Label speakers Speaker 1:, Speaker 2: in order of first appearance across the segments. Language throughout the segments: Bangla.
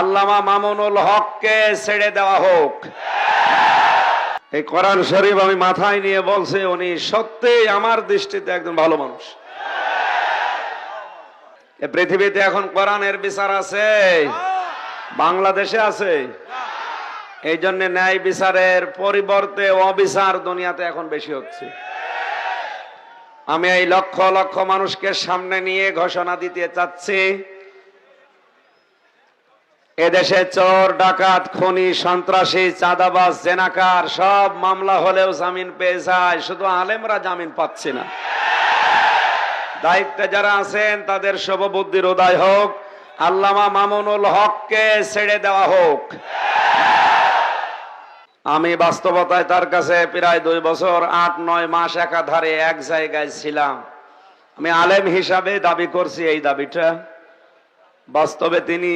Speaker 1: আল্লামা মামুনুল হককে ছেড়ে দেওয়া হোক। এই কোরআন শরীফ আমি মাথায় নিয়ে বলছে, উনি সত্যিই আমার দৃষ্টিতে একজন ভালো মানুষ। পৃথিবীতে এখন কোরআনের বিচার আছে, বাংলাদেশে আছে। এই জন্য ন্যায় বিচারের পরিবর্তে অবিচার দুনিয়াতে এখন বেশি হচ্ছে। আমি এই লক্ষ লক্ষ মানুষকে সামনে নিয়ে ঘোষণা দিতে চাচ্ছি এদেশে চোর, ডাকাত, খনি, সন্ত্রাসী, চাঁদাবাজ, জেনাকার, সব মামলা হলেও জামিন পেয়ে যায়। শুধু আলেমরা জামিন পাচ্ছে না। দায়িত্বে যারা আছেন, তাদের শুভবুদ্ধির উদয় হোক। আল্লামা মামুনুল হককে ছেড়ে দেওয়া হোক। আমি বাস্তবতায় তার কাছে প্রায় দুই বছর, আট, নয় মাস একাধারে এক জায়গায় ছিলাম। আমি আলেম হিসাবে দাবি করছি এই দাবিটা। বাস্তবে তিনি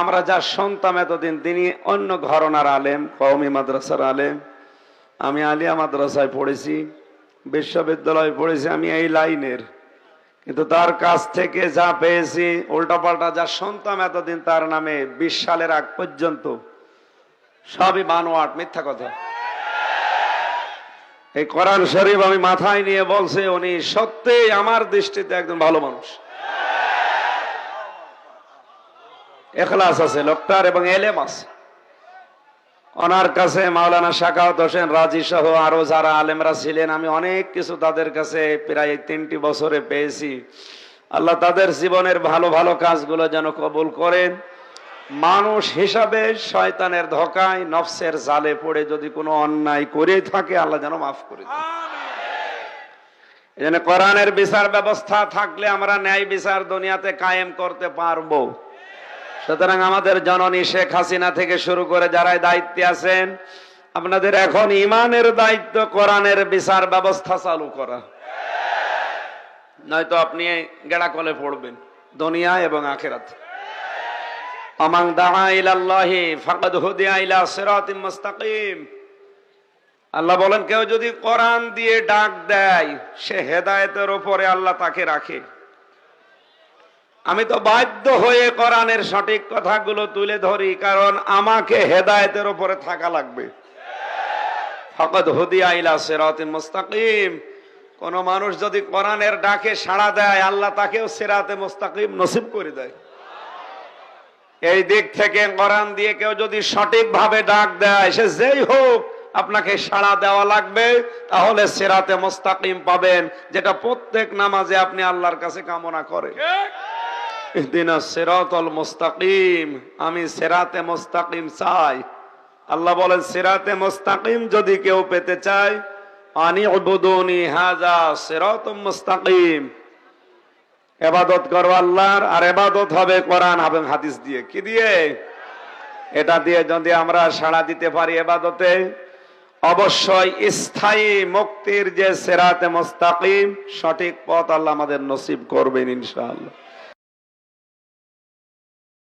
Speaker 1: আমরা যা শুনতাম এতদিন, তিনি অন্য ঘরনার আলেম, কওমি মাদ্রাসার আলেম। আমি আলিয়া মাদ্রাসায় পড়েছি, বিশ্ববিদ্যালয়ে পড়েছি, আমি এই লাইনের। কিন্তু তার কাছ থেকে যা পেয়েছি, উল্টাপাল্টা যা শুনতাম এতদিন তার নামে বিশ সালের আগ পর্যন্ত, সবই বানোয়াট, মিথ্যা কথা। এই কোরআন শরীফ আমি মাথায় নিয়ে বলছে, উনি সত্যিই আমার দৃষ্টিতে একজন ভালো মানুষ। এখলাস আছে, লোকটার এবং এলেম আছে। ওনার কাছে মাওলানা শাকাওত হোসেন রাজি সহ আরও যারা আলেমরা ছিলেন, আমি অনেক কিছু তাদের কাছে প্রায় তিনটি বছরে পেয়েছি। আল্লাহ তাদের জীবনের ভালো ভালো কাজগুলো যেন কবুল করেন। মানুষ হিসাবে শয়তানের ধোকায়, নফসের জালে পড়ে যদি কোনো অন্যায় করে থাকে, আল্লাহ যেন মাফ করে। এই জন্য কোরআনের বিচার ব্যবস্থা থাকলে আমরা ন্যায় বিচার দুনিয়াতে কায়েম করতে পারব। সুতরাং আমাদের জননী শেখ হাসিনা থেকে শুরু করে যারাই দায়িত্বে আছেন, আপনাদের এখন ইমানের দায়িত্ব, কোরআনের বিচার ব্যবস্থা চালু করা। নয়তো আপনি গেড়া কলে পড়বেন, দুনিয়া এবং আখেরাত। আমাং দাহা ইলাল্লাহি ফাকাদ হুদিয়া ইলা সিরাতিম মুস্তাকিম। আল্লাহ বলেন, কেউ যদি কোরআন দিয়ে ডাক দেয়, সে হেদায়েতের উপরে আল্লাহ তাকে রাখে। আমি তো বাধ্য হয়ে কোরআনের সঠিক কথাগুলো তুলে ধরি, কারণ আমাকে হেদায়েতের উপরে থাকা লাগবে। ফকত হুদিয়া ইলা সিরাতিম মুস্তাকিম। কোন মানুষ যদি কোরআনের ডাকে সাড়া দেয়, আল্লাহ তাকেও সিরাতে মুস্তাকিম নসিব করে দেয়। এই দিক থেকে কোরআন দিয়ে কেউ যদি সঠিকভাবে ডাক দেয়, সে যেই হোক আপনাকে সাড়া দেওয়া লাগবে, তাহলে সেরাতে মোস্তাকিম পাবেন, যেটা প্রত্যেক নামাজে আপনি আল্লাহর কাছে কামনা করেন। মুস্তাকিম, আমি সেরাতে মোস্তাকিম চাই। আল্লাহ বলেন, সেরাতে মোস্তাকিম যদি কেউ পেতে চায় হাজা মুস্তাকিম। এবাদত করো আল্লাহর, আর এবাদত হবে কোরআন এবং হাদিস দিয়ে। কি দিয়ে? এটা দিয়ে যদি আমরা সাড়া দিতে পারি এবাদতে, অবশ্যই স্থায়ী মুক্তির যে সেরাতে মোস্তাকিম, সঠিক পথ আল্লাহ আমাদের নসিব করবেন ইনশাআল্লাহ।